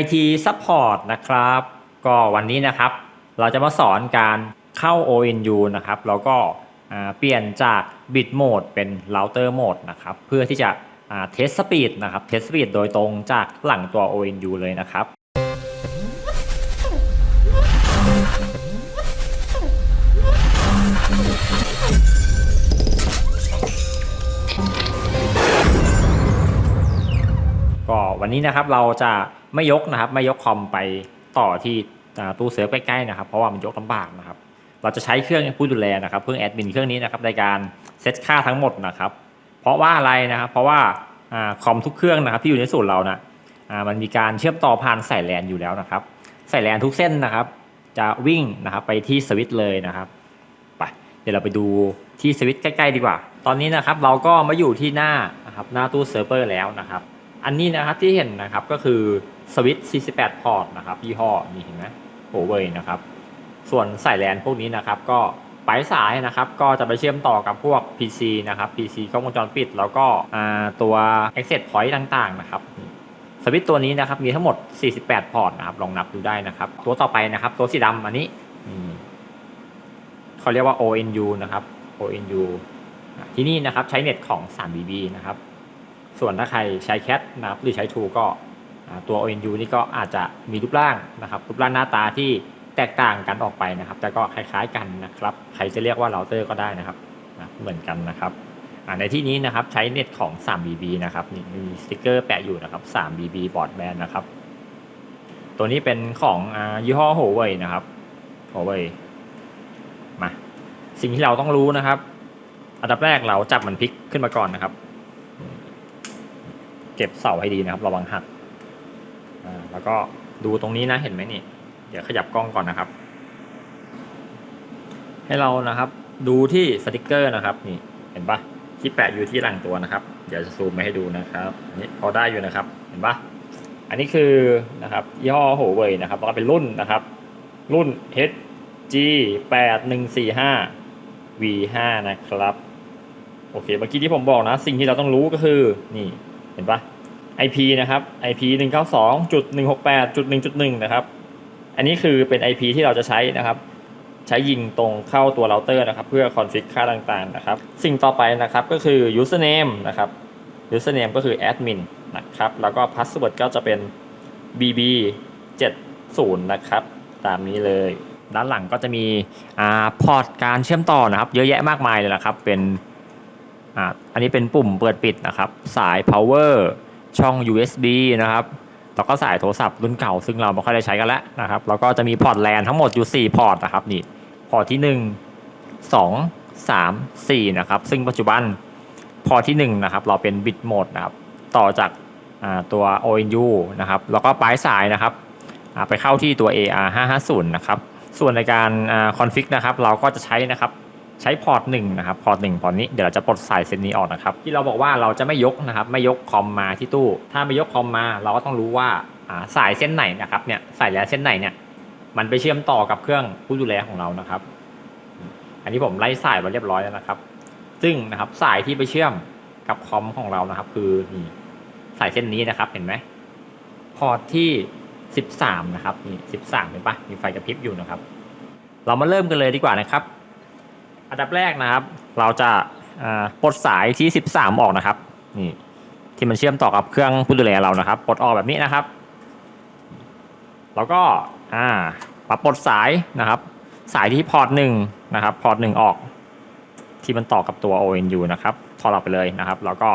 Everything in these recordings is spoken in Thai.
IT Support นะครับ ก็วันนี้นะครับ เราจะมาสอนการเข้า ONU นะครับ แล้วก็เปลี่ยนจาก Bit Mode เป็น Router Mode นะครับ เพื่อที่จะเทสสปีดนะครับ เทสสปีดโดยตรงจากหลังตัว ONU เลยนะครับ วันนี้นะครับเราจะไม่ยกนะครับไม่ยกคอมไปต่อที่ตู้เซิร์ฟใกล้ๆนะครับ เพราะว่ามันยกลำบากนะครับ เราจะใช้เครื่องผู้ดูแลนะครับเครื่องแอดมินเครื่องนี้นะครับในการเซตค่าทั้งหมดนะครับ เพราะว่าอะไรนะครับ เพราะว่าคอมทุกเครื่องนะครับที่อยู่ในสูตรเรานะอ่ามันมีการเชื่อมต่อผ่านสายแลนอยู่แล้วนะครับสายแลนทุกเส้นนะครับ จะวิ่งนะครับไปที่สวิตช์เลยนะครับไปเดี๋ยวเราไปดูที่สวิตช์ใกล้ๆดีกว่า ตอนนี้นะครับเราก็มาอยู่ที่หน้านะครับหน้าตู้เซิร์ฟเวอร์แล้วนะครับ อันนี้นะครับที่เห็นนะครับก็คือสวิตช์48 พอร์ตนะครับยี่ห้อนี่เห็นไหมโอเวอร์นะครับ ส่วนสายแลนพวกนี้นะครับ ก็ปลายสายนะครับ ก็จะไปเชื่อมต่อกับพวก PC นะครับ PC กล้องวงจรปิด แล้วก็ตัว Access Point ต่างๆ นะครับสวิตช์ตัวนี้นะครับ มีทั้งหมด 48 พอร์ตนะครับ ลองนับดูได้นะครับ ตัวต่อไปนะครับ ตัวสีดำอันนี้นี่เขาเรียกว่า ONU นะครับ ONU ที่นี่นะครับใช้เน็ตของ 3BB นะครับ ส่วนถ้าใครใช้แคทนะครับหรือใช้ทูก็ตัว ONU นี่ก็อาจจะมีรูปร่างนะครับรูปร่างหน้าตาที่แตกต่างกันออกไปนะครับ แต่ก็คล้ายๆกันนะครับ ใครจะเรียกว่าเราเตอร์ก็ได้นะครับนะเหมือนกันนะครับในที่นี้นะครับใช้เน็ตของ 3BB นะครับนี่มีสติกเกอร์แปะอยู่นะครับ 3BB บอร์ดแบนนะครับ ตัวนี้เป็นของอยี่ห้อ Huawei นะครับ Huawei มา สิ่งที่เราต้องรู้นะครับ อันดับแรกเราจับมันพลิกขึ้นมาก่อนนะครับ เก็บเสาให้ดีนะครับ ระวังหักอ่าแล้วก็ดูตรงนี้นะเห็นไหมนี่เดี๋ยวขยับกล้องก่อนนะครับ ให้เรานะครับ ดูที่สติกเกอร์นะครับ นี่เห็นปะที่แปะอยู่ที่หลังตัวนะครับ เดี๋ยวจะซูมมาให้ดูนะครับนี่พอได้อยู่นะครับ เห็นปะอันนี้คือนะครับยี่ห้อโหเว่ยนะครับแล้วก็เป็นรุ่นนะครับ รุ่น HG 8 1 4 5 V5 นะครับ โอเค เมื่อกี้ที่ผมบอกนะ สิ่งที่เราต้องรู้ก็คือ นี่ ห็นปะ IP นะครับ IP 192.168.1.1 นะครับ อันนี้คือเป็น IP ที่เราจะใช้นะครับ ใช้ยิงตรงเข้าตัวเราเตอร์นะครับ เพื่อคอนฟิกค่าต่างๆนะครับ สิ่งต่อไปนะครับก็คือ username นะครับ username ก็คือ admin นะครับ แล้วก็ password ก็จะเป็น bb 70นะครับ ตามนี้เลย ด้านหลังก็จะมีอ่าพอร์ตการเชื่อมต่อนะครับ เยอะแยะมากมายเลยนะครับ เป็น อ่าอันนี้เป็นปุ่มเปิดปิดนะครับ สาย power ช่อง USB นะครับแล้วก็สายโทรศัพท์รุ่นเก่า ซึ่งเราไม่ค่อยได้ใช้กันแล้วนะครับแล้วก็จะมีพอร์ตแลนทั้งหมดอยู่ 4 พอร์ตนะครับนี่พอร์ตที่ 1 2 3 4นะครับซึ่งปัจจุบันพอร์ตที่ 1 นะครับ เราเป็นบิตโหมดนะครับต่อจากตัว ONU นะครับแล้วก็ปลายสายนะครับไปเข้าที่ตัว AR 550นะครับส่วนในการคอนฟิกนะครับเราก็จะใช้นะครับ ใช้พอร์ตหนึ่งนะครับพอร์ตหนึ่งพอร์ตนี้เดี๋ยวเราจะปลดสายเส้นนี้ออกนะครับที่เราบอกว่าเราจะไม่ยกนะครับไม่ยกคอมมาที่ตู้ ถ้าไม่ยกคอมมาเราก็ต้องรู้ว่าสายเส้นไหนนะครับเนี่ยสายแลนเส้นไหนเนี่ยมันไปเชื่อมต่อกับเครื่องผู้ดูแลของเรานะครับ อันนี้ผมไล่สายมาเรียบร้อยแล้วนะครับ ซึ่งนะครับสายที่ไปเชื่อมกับคอมของเรานะครับ คือนี่สายเส้นนี้นะครับเห็นไหมพอร์ตที่13นะครับนี่13เห็นปะมีไฟกระพริบอยู่นะครับ เรามาเริ่มกันเลยดีกว่านะครับ อันดับแรกนะครับ เราจะปลดสายที่ 13 ออกนะครับ นี่ที่มันเชื่อมต่อกับเครื่องผู้ดูแลเรานะครับ ปลดออกแบบนี้นะครับ แล้วก็อ่ามาปลดสายนะครับ สายที่พอร์ตหนึ่งนะครับ พอร์ตหนึ่งออก ที่มันต่อกับตัว ONU นะครับถอดออกไปเลยนะครับ แล้วก็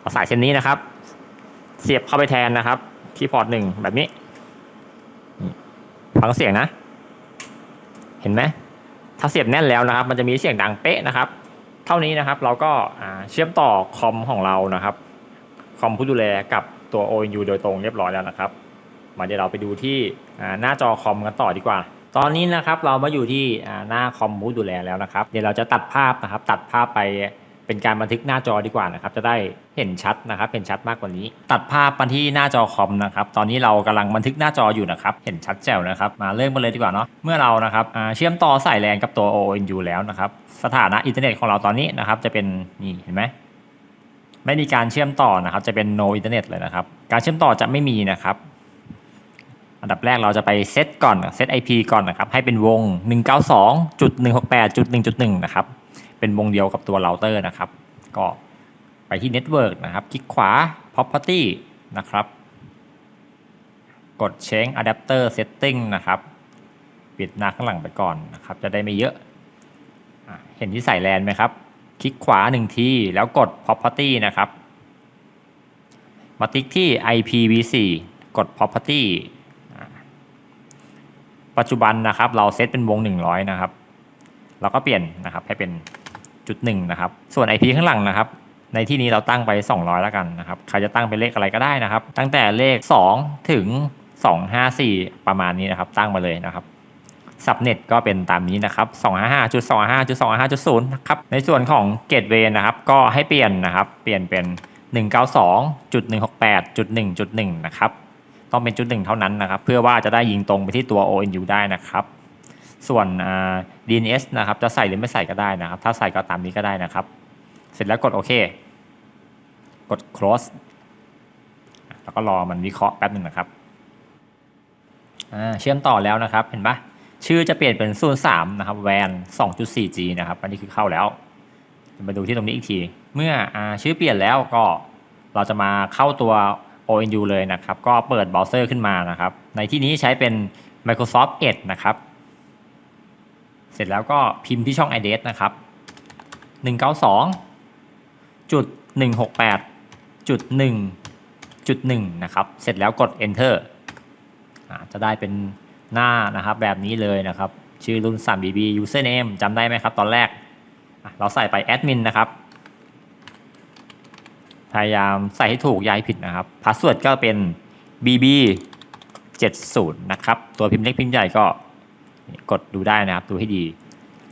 เอาสายเส้นนี้นะครับ เสียบเข้าไปแทนนะครับ ที่พอร์ตหนึ่งแบบนี้ฟังเสียงนะ เห็นไหม ถ้าเสียบแน่นแล้วนะครับ มันจะมีเสียงดังเป๊ะนะครับ เท่านี้นะครับเราก็เชื่อมต่อคอมของเรานะครับคอมผู้ดูแลกับตัว ONU โดยตรงเรียบร้อยแล้วนะครับ มาเดี๋ยวเราไปดูที่หน้าจอคอมกันต่อดีกว่า ตอนนี้นะครับเรามาอยู่ที่หน้าคอมผู้ดูแลแล้วนะครับ เดี๋ยวเราจะตัดภาพนะครับ ตัดภาพไป เป็นการบันทึกหน้าจอดีกว่านะครับ จะได้เห็นชัดนะครับ เห็นชัดมากกว่านี้ ตัดภาพมาที่หน้าจอคอมนะครับ ตอนนี้เรากำลังบันทึกหน้าจออยู่นะครับ เห็นชัดแจ๋วนะครับ มาเริ่มกันเลยดีกว่าเนาะ เมื่อเรานะครับเชื่อมต่อสายแลนกับตัว ONU แล้วนะครับ สถานะอินเทอร์เน็ตของเราตอนนี้นะครับ จะเป็นนี่เห็นไหมไม่มีการเชื่อมต่อนะครับ จะเป็น no internet เลยนะครับ การเชื่อมต่อจะไม่มีนะครับอันดับแรกเราจะไปเซตก่อนเซต IP ก่อนนะครับให้เป็นวง 192.168.1.1 นะครับ เป็นวงเดียวกับตัวเราเตอร์นะครับ ก็ไปที่ Network นะครับ คลิกขวา Property นะครับ กด Change Adapter Setting นะครับปิดหน้าข้างหลังไปก่อนนะครับ จะได้ไม่เยอะอะเห็นที่ใส่แลนไหมครับ คลิกขวาหนึ่งทีแล้วกด property นะครับ มาติ๊กที่ IPv4 กด property ปัจจุบันนะครับเราเซตเป็นวง 100 นะครับ เราก็เปลี่ยนนะครับให้เป็น จุดหนึ่งนะครับ ส่วน IP ข้างหลังนะครับ ในที่นี้เราตั้งไป 200 แล้วกันนะครับ ใครจะตั้งเป็นเลขอะไรก็ได้นะครับ ตั้งแต่เลข 2 ถึง 254 ประมาณนี้นะครับ ตั้งมาเลยนะครับซับเน็ตก็เป็นตามนี้นะครับ 255.255.255.0 นะครับ ในส่วนของเกตเวนะครับ ก็ให้เปลี่ยนนะครับ เปลี่ยนเป็น 192.168.1.1 นะครับ ต้องเป็นจุดหนึ่งเท่านั้นนะครับ เพื่อว่าจะได้ยิงตรงไปที่ตัว ONU ได้นะครับ ส่วนอ่า DNS นะครับ จะใส่หรือไม่ใส่ก็ได้นะครับ ถ้าใส่ก็ตามนี้ก็ได้นะครับ เสร็จแล้วกดโอเค กด close แล้วก็รอมันวิเคราะห์แป๊บหนึ่งนะครับเชื่อมต่อแล้วนะครับ เห็นปะชื่อจะเปลี่ยนเป็น03นะครับ WAN 2.4G นะครับ อันนี้คือเข้าแล้วมาดูที่ตรงนี้อีกที เมื่ออชื่อเปลี่ยนแล้วก็เราจะมาเข้าตัว ONU เลยนะครับ ก็เปิดเบราว์เซอร์ขึ้นมานะครับ ในที่นี้ใช้เป็น Microsoft Edge นะครับ เสร็จแล้วก็พิมพ์ที่ช่อง address นะครับ 192จุด168จุด1จุด1นะครับ เสร็จแล้วกด enter จะได้เป็นหน้านะครับแบบนี้เลยนะครับ ชื่อรุ่น 3BB username จำได้ไหมครับตอนแรก เราใส่ไป admin นะครับ พยายามใส่ให้ถูกอยายผิดนะครับ password ก็เป็น bb 70 นะครับ ตัวพิมพ์เล็กพิมพ์ใหญ่ก็ กดดูได้นะครับ ดูให้ดี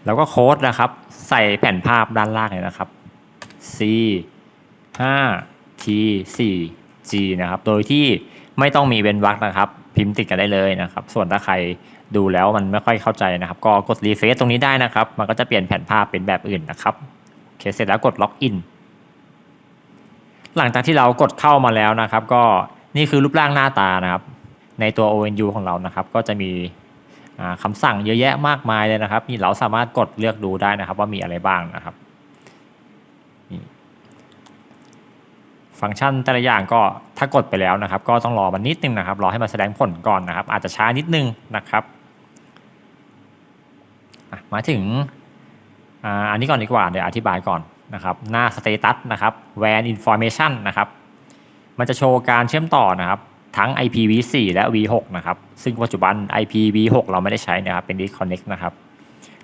แล้วก็โค้ดนะครับ ใส่แผ่นภาพด้านล่างเลยนะครับ c 5 t 4 g นะครับ โดยที่ไม่ต้องมีเว้นวรรคนะครับ พิมพ์ติดกันได้เลยนะครับ ส่วนถ้าใครดูแล้วมันไม่ค่อยเข้าใจนะครับ ก็กดรีเฟซตรงนี้ได้นะครับ มันก็จะเปลี่ยนแผ่นภาพเป็นแบบอื่นนะครับโอเคเสร็จแล้วกดล็อกอินหลังจากที่เรากดเข้ามาแล้วนะครับ ก็นี่คือรูปร่างหน้าตานะครับ ในตัว ONU ของเรานะครับ ก็จะมี คำสั่งเยอะแยะมากมายเลยนะครับนี่เราสามารถกดเลือกดูได้นะครับ ว่ามีอะไรบ้างนะครับ ฟังก์ชันแต่ละอย่างก็ถ้ากดไปแล้วนะครับ ก็ต้องรอมันนิดนึงนะครับ รอให้มันแสดงผลก่อนนะครับ อาจจะช้านิดนึงนะครับมาถึงอันนี้ก่อนดีกว่าเดี๋ยวอธิบายก่อนนะครับ หน้า status นะครับ WAN information นะครับ มันจะโชว์การเชื่อมต่อนะครับ ทั้ง IPv4 และ v6 นะครับ ซึ่งปัจจุบัน IPv6 เราไม่ได้ใช้นะครับ เป็น disconnect นะครับ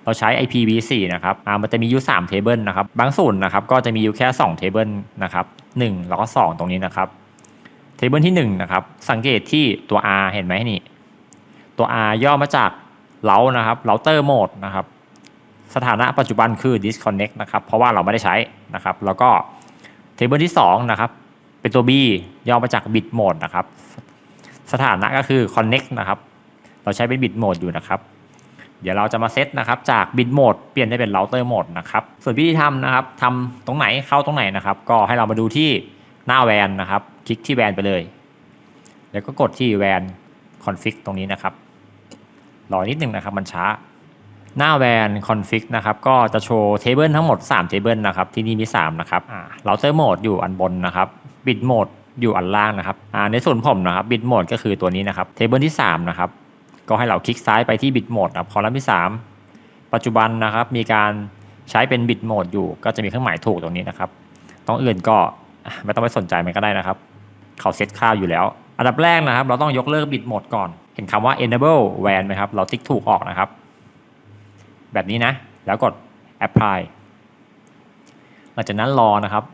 เราใช้ IPv4 นะครับอ่ามันจะมีอยู่3 table นะครับ บางส่วนนะครับ ก็จะมีอยู่แค่2 table นะครับ1แล้วก็2 ตรงนี้นะครับ table ที่1นะครับ สังเกตที่ตัว R เห็นไหมนี่ ตัว R ย่อมาจากเรานะครับ router mode นะครับ สถานะปัจจุบันคือ disconnect นะครับ เพราะว่าเราไม่ได้ใช้นะครับ แล้วก็ table ที่2นะครับ เป็นตัว B ย่อมาจาก bit mode นะครับ สถานะก็คือ connect นะครับ เราใช้เป็น bit mode อยู่นะครับ เดี๋ยวเราจะมาเซตนะครับจาก bit mode เปลี่ยนได้เป็น router mode นะครับ ส่วนวิธีทำนะครับทำตรงไหนเข้าตรงไหนนะครับ ก็ให้เรามาดูที่หน้า WAN นะครับ คลิกที่ WAN ไปเลย แล้วก็กดที่ WAN config ตรงนี้นะครับ รอนิดนึงนะครับมันช้า หน้า WAN config นะครับก็จะโชว์ table ทั้งหมด3 table นะครับที่นี่มี3นะครับอ่า router mode อยู่อันบนนะครับ bit mode อยู่อันล่างนะครับในส่วนผมนะครับ bit mode ก็คือตัวนี้นะครับ table ที่3นะครับก็ให้เราคลิกซ้ายไปที่ bit mode นะครับคอลัมน์ที่ 3 ปัจจุบันนะครับมีการใช้เป็น bit mode อยู่ ก็จะมีเครื่องหมายถูกตรงนี้นะครับต้องอื่นก็ไม่ต้องไปสนใจมันก็ได้นะครับเขาเซตค่าอยู่แล้ว อันดับแรกนะครับ เราต้องยกเลิก bit mode ก่อน เห็นคำว่า enable WAN ไหมครับ เราติ๊กถูกออกนะครับ แบบนี้นะ แล้วกด apply หลังจากนั้นรอนะครับ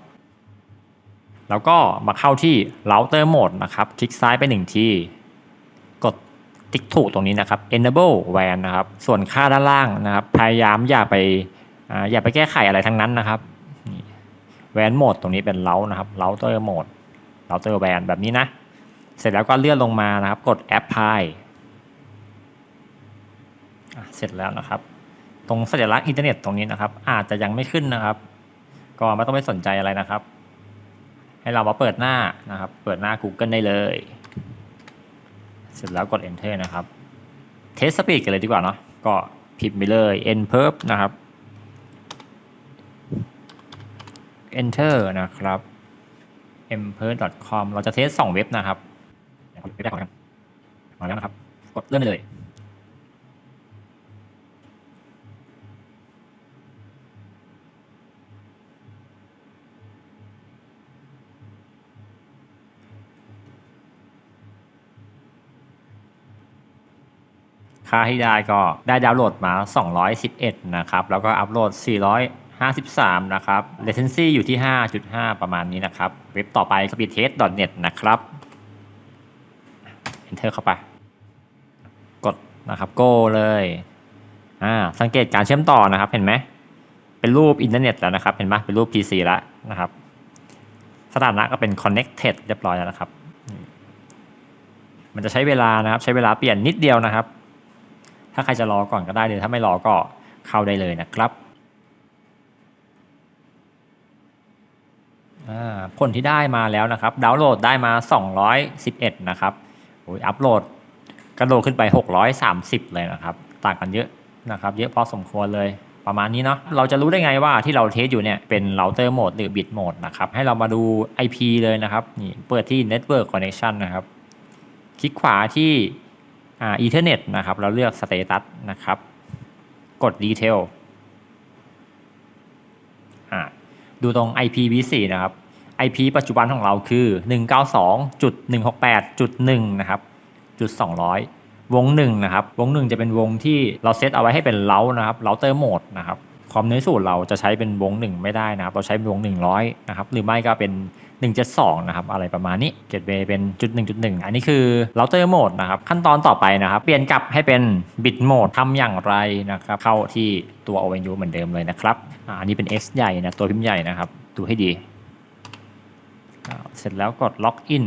แล้วก็มาเข้าที่ router mode นะครับ คลิกซ้ายไปหนึ่งที กดติ๊กถูกตรงนี้นะครับ enable WAN นะครับ ส่วนค่าด้านล่างนะครับ พยายามอย่าไปอย่าไปแก้ไขอะไรทั้งนั้นนะครับ WAN mode ตรงนี้เป็น route นะครับ router mode router WAN แบบนี้นะ เสร็จแล้วก็เลื่อนลงมานะครับ กด apply เสร็จแล้วนะครับ ตรงสัญลักษณ์อินเทอร์เน็ตตรงนี้นะครับ อาจจะยังไม่ขึ้นนะครับ ก็ไม่ต้องไปสนใจอะไรนะครับ ให้เรามาเปิดหน้านะครับ เปิดหน้า Google ได้เลย เสร็จแล้วกด enter นะครับเทสสปีดกันเลยดีกว่าเนาะก็พิมพ์ไปเลย nperf นะครับ enter นะครับ mperf.com เราจะเทสสองเว็บนะครับเดี๋ยวเว็บแรกก่อนกันมาแล้วนะครับ กดเริ่มได้เลย ค่าที่ได้ก็ได้ดาวน์โหลดมา 211 นะครับ แล้วก็อัพโหลด 453 นะครับ latency อยู่ที่ 5.5 ประมาณนี้นะครับ เว็บต่อไป speedtest.net นะครับ enter เข้าไป กดนะครับ go เลยอ่าสังเกตการเชื่อมต่อนะครับ เห็นไหม เป็นรูปอินเทอร์เน็ตแล้วนะครับ เห็นไหมเป็นรูป PC แล้วนะครับ สถานะก็เป็น connected เรียบร้อยแล้วนะครับมันจะใช้เวลานะครับ ใช้เวลาเปลี่ยนนิดเดียวนะครับ ถ้าใครจะรอก่อนก็ได้เลยถ้าไม่รอก็เข้าได้เลยนะครับผลที่ได้มาแล้วนะครับ ดาวน์โหลดได้มา 211 นะครับโอ้ยอัพโหลดกระโดดขึ้นไป 630 เลยนะครับ ต่างกันเยอะนะครับ เยอะพอสมควรเลยประมาณนี้เนาะเราจะรู้ได้ไงว่าที่เราเทสอยู่เนี่ยเป็นเราเตอร์โหมดหรือบิตโหมดนะครับ ให้เรามาดู IP เลยนะครับ นี่เปิดที่ Network Connection นะครับ คลิกขวาที่ อ่า Ethernet นะครับเราเลือก Status นะครับ กด Detail อ่าดูตรง IPv4 นะครับ IP ปัจจุบันของเราคือ 192.168.1 นะครับจุด200 วง1นะครับ วง 1 จะเป็นวงที่เราเซตเอาไว้ให้เป็นเล้านะครับเราเตอร์โหมดนะครับ ความในสูตรเราจะใช้เป็นวง 1 ไม่ได้นะครับ เราใช้เป็นวง 100 นะครับ หรือไม่ก็เป็น 172นะครับ อะไรประมาณนี้เกตเวเป็นจุด1.1 อันนี้คือเราเตอร์โหมดนะครับ ขั้นตอนต่อไปนะครับ เปลี่ยนกลับให้เป็นบิตโหมดทำอย่างไรนะครับ เข้าที่ตัว ONU เหมือนเดิมเลยนะครับอันนี้เป็น X ใหญ่นะ ตัวพิมพ์ใหญ่นะครับ ดูให้ดี เสร็จแล้วกดล็อกอิน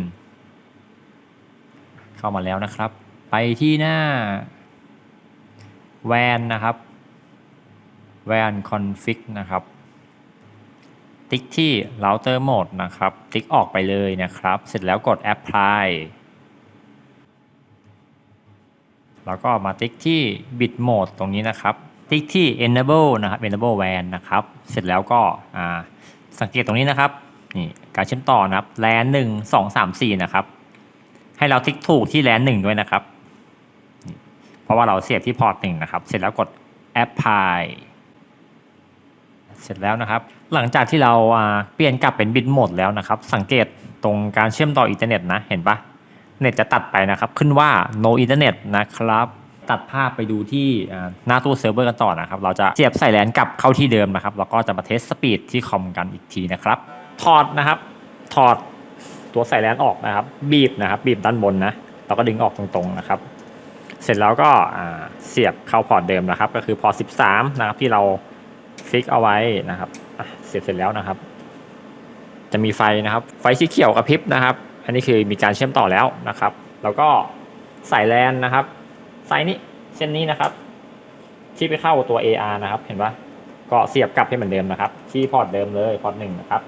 เข้ามาแล้วนะครับ ไปที่หน้า WAN นะครับ WAN config นะครับ ติ๊กที่ router mode นะครับ ติ๊กออกไปเลยนะครับ เสร็จแล้วกด apply แล้วก็มาติ๊กที่ bit mode ตรงนี้นะครับ ติ๊กที่ enable นะครับ enable WAN นะครับ เสร็จแล้วก็สังเกตตรงนี้นะครับ นี่การเชื่อมต่อนะครับ LAN หนึ่งสองสามสี่นะครับ ให้เราติ๊กถูกที่ LAN หนึ่งด้วยนะครับ เพราะว่าเราเสียบที่พอร์ตหนึ่งนะครับ เสร็จแล้วกด apply เสร็จแล้วนะครับ หลังจากที่เราเปลี่ยนกลับเป็นบิตโหมดแล้วนะครับ สังเกตตรงการเชื่อมต่ออินเทอร์เน็ตนะเห็นปะเน็ตจะตัดไปนะครับ ขึ้นว่า no internet นะครับตัดภาพไปดูที่หน้าตู้เซิร์ฟเวอร์กันต่อนะครับ เราจะเสียบใส่แลนกลับเข้าที่เดิมนะครับ แล้วก็จะมาเทสสปีดที่คอมกันอีกทีนะครับ ถอดนะครับ ถอดตัวใส่แลนออกนะครับ บีบนะครับ บีบด้านบนนะ เราก็ดึงออกตรงๆนะครับ เสร็จแล้วก็เสียบเข้าพอร์ตเดิมนะครับ ก็คือพอร์ต13 นะครับที่เรา ฟิกเอาไว้นะครับเสร็จเสร็จแล้วนะครับ จะมีไฟนะครับ ไฟสีเขียวกระพริบนะครับ อันนี้คือมีการเชื่อมต่อแล้วนะครับ แล้วก็สายแลนนะครับสายนี้เส้นนี้นะครับ ที่ไปเข้าตัว AR นะครับ เห็นปะก็เสียบกลับให้เหมือนเดิมนะครับ ที่พอร์ตเดิมเลยพอร์ตหนึ่งนะครับ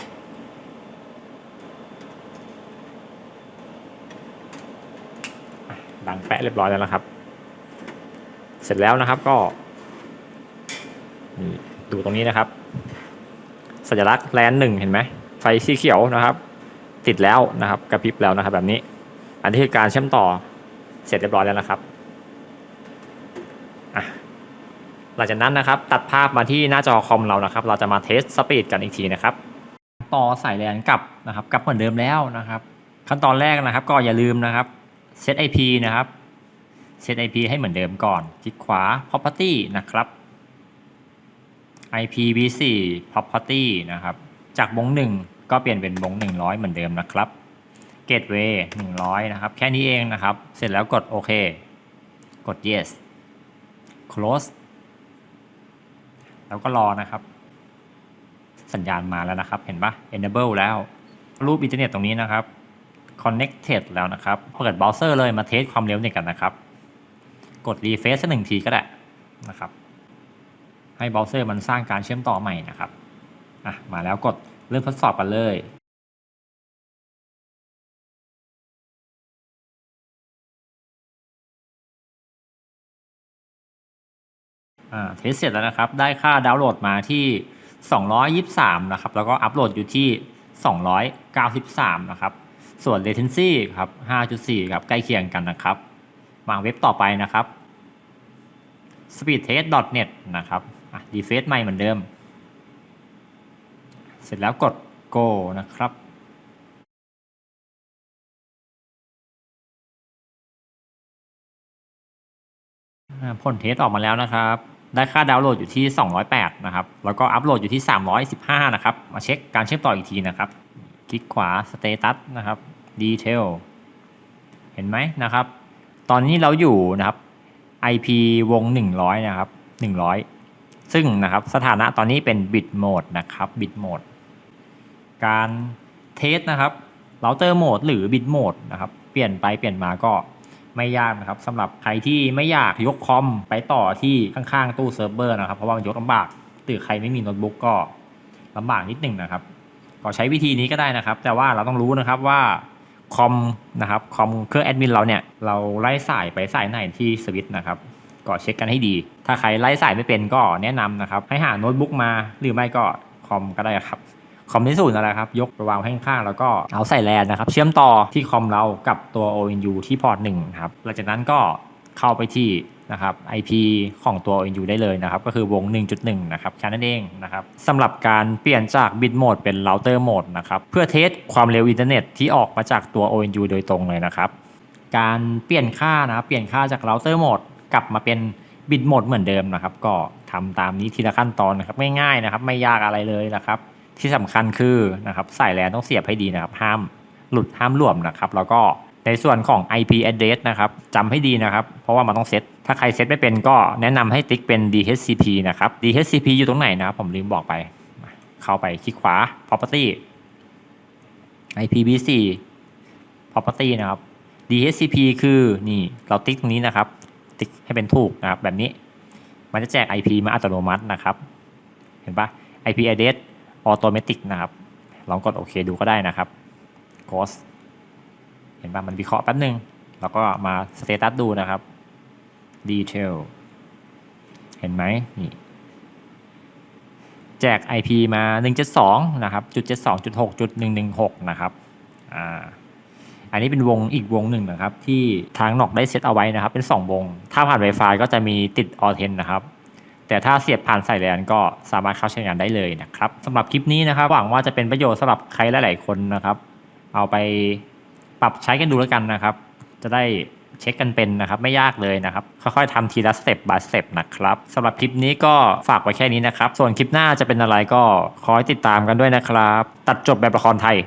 ดังแปะเรียบร้อยแล้วนะครับ เสร็จแล้วนะครับก็นี่ ดูตรงนี้นะครับ สัญลักษณ์แลนหนึ่งเห็นไหมไฟสีเขียวนะครับ ติดแล้วนะครับกระพริบแล้วนะครับแบบนี้ อันนี้คือการเชื่อมต่อเสร็จเรียบร้อยแล้วนะครับหลังจากนั้นนะครับ ตัดภาพมาที่หน้าจอคอมเรานะครับ เราจะมาเทสสปีดกันอีกทีนะครับ ต่อสายแลนกลับนะครับกลับเหมือนเดิมแล้วนะครับ ขั้นตอนแรกนะครับ ก็อย่าลืมนะครับเซต IP นะครับเซต IP ให้เหมือนเดิมก่อน คลิกขวา property นะครับ IPv4 property นะครับ จากวงหนึ่งก็เปลี่ยนเป็นวง100เหมือนเดิมนะครับ gateway 100 นะครับ แค่นี้เองนะครับ เสร็จแล้วกดโอเค กด yes close แล้วก็รอนะครับ สัญญาณมาแล้วนะครับ เห็นปะ enable แล้ว รูปอินเทอร์เน็ตตรงนี้นะครับ connected แล้วนะครับ เปิดเบราว์เซอร์เลยมาเทสความเร็วเนี่ยกันนะครับ กด refresh สักหนึ่งทีก็ได้นะครับ ให้เบราว์เซอร์มันสร้างการเชื่อมต่อใหม่นะครับอะมาแล้วกดเริ่มทดสอบกันเลยเทสเสร็จแล้วนะครับ ได้ค่าดาวน์โหลดมาที่ 223 นะครับ แล้วก็อัปโหลดอยู่ที่ 293 นะครับ ส่วน latency ครับ 5.4 ครับ ใกล้เคียงกันนะครับ มาเว็บต่อไปนะครับ speedtest.net นะครับ อะ refresh ใหม่เหมือนเดิม เสร็จแล้วกด go นะครับผลเทสออกมาแล้วนะครับ ได้ค่าดาวน์โหลดอยู่ที่ 208 นะครับ แล้วก็อัปโหลดอยู่ที่ 315 นะครับ มาเช็คการเชื่อมต่ออีกทีนะครับ คลิกขวา Status นะครับ Detail เห็นไหมนะครับ ตอนนี้เราอยู่นะครับ IP วง 100 นะครับ 100 ซึ่งนะครับสถานะตอนนี้เป็น Bit Mode นะครับ Bit Mode การเทสนะครับเราเตอร์โหมดหรือ Bit Mode นะครับ เปลี่ยนไปเปลี่ยนมาก็ไม่ยากนะครับสำหรับใครที่ไม่อยากยกคอมไปต่อที่ข้างๆตู้เซิร์ฟเวอร์นะครับ เพราะว่ามันยกลำบากหรือใครไม่มีโน้ตบุ๊กก็ลำบากนิดหนึ่งนะครับ ก็ใช้วิธีนี้ก็ได้นะครับ แต่ว่าเราต้องรู้นะครับว่าคอมนะครับคอมเครื่องแอดมินเราเนี่ยเราไล่สายไปสายไหนที่สวิตช์นะครับ ก็เช็คกันให้ดี ถ้าใครไล่สายไม่เป็นก็แนะนำนะครับ ให้หาโน้ตบุ๊กมาหรือไม่ก็คอมก็ได้ครับคอมที่ศูนย์นั่นแหละครับ ยกไปวางไว้ข้างๆแล้วก็เอาใส่แลนนะครับ เชื่อมต่อที่คอมเรากับตัว ONU ที่พอร์ตหนึ่งครับหลังจากนั้นก็เข้าไปที่นะครับ IP ของตัว ONU ได้เลยนะครับ ก็คือวง 1.1 นะครับแค่นั้นเองนะครับสำหรับการเปลี่ยนจากบิตโหมดเป็น router mode นะครับเพื่อเทสความเร็วอินเทอร์เน็ตที่ออกมาจากตัว ONU โดยตรงเลยนะครับ การเปลี่ยนค่านะครับเปลี่ยนค่าจาก router mode กลับมาเป็นบิตโหมดเหมือนเดิมนะครับ ก็ทำตามนี้ทีละขั้นตอนนะครับง่ายๆนะครับ ไม่ยากอะไรเลยนะครับ ที่สำคัญคือนะครับใสายแลนต้องเสียบให้ดีนะครับ ห้ามหลุดห้ามหลวมนะครับ แล้วก็ในส่วนของ IP address นะครับจำให้ดีนะครับ เพราะว่ามันต้องเซตถ้าใครเซตไม่เป็นก็แนะนำให้ติ๊กเป็น DHCP นะครับ DHCP อยู่ตรงไหนนะครับ ผมลืมบอกไป เข้าไปคลิกขวา property IPv4 property นะครับ DHCP คือนี่เราติ๊กตรงนี้นะครับ ติ๊กให้เป็นถูกนะครับแบบนี้มันจะแจก IP มาอัตโนมัตินะครับ เห็นปะ IP address ออโตเมติกนะครับ ลองกดโอเคดูก็ได้นะครับ Ghost เห็นปะมันวิเคราะห์แป๊บนึง แล้วก็มาสเตตัสดูนะครับ Detail เห็นไหมนี่แจก IP มา 1.2 นะครับจุด 72จุด6จุด116 นะครับ อ่า อันนี้เป็นวงอีกวงหนึ่งนะครับ ที่ทางหนอกได้เซตเอาไว้นะครับ เป็น 2 วง ถ้าผ่าน Wi-Fi ก็จะมีติดออเทนนะครับ แต่ถ้าเสียบผ่านสายแลนก็สามารถเข้าใช้งานได้เลยนะครับสำหรับคลิปนี้นะครับหวังว่าจะเป็นประโยชน์สำหรับใครหลาย ๆ คนนะครับ เอาไปปรับใช้กันดูแล้วกันนะครับ จะได้เช็คกันเป็นนะครับ ไม่ยากเลยนะครับ ค่อยๆทำทีละสเต็ป by สเต็ปนะครับสำหรับคลิปนี้ก็ฝากไว้แค่นี้นะครับ ส่วนคลิปหน้าจะเป็นอะไรก็คอยติดตามกันด้วยนะครับ ตัดจบแบบละครไทย